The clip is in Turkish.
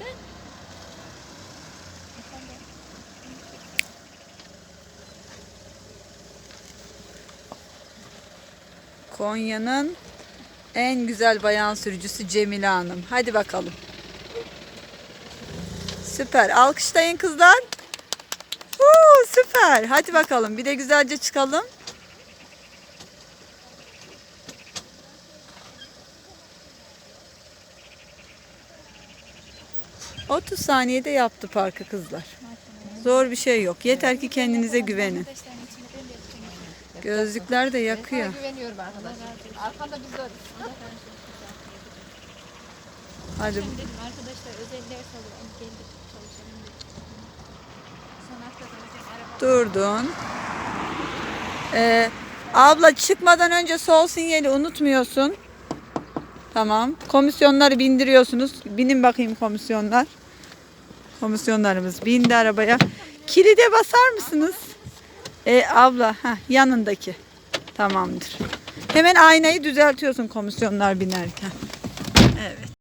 nerede? Konya'nın en güzel bayan sürücüsü Cemile Hanım. Hadi bakalım. Süper. Alkışlayın kızlar. Huu, süper. Hadi bakalım. Bir de güzelce çıkalım. ...30 saniyede yaptı parkı kızlar. Zor bir şey yok. Yeter ki kendinize güvenin. Gözlükler de yakıyor. güveniyorum arkadaşlar. Arkanda biz. Hadi Durdun. Ee, abla çıkmadan önce sol sinyali unutmuyorsun. Tamam. Komisyonları bindiriyorsunuz. Binin bakayım komisyonlar. Komisyonlarımız bindi arabaya. Kilide basar mısınız? Ee, abla ha yanındaki. Tamamdır. Hemen aynayı düzeltiyorsun komisyonlar binerken. Evet.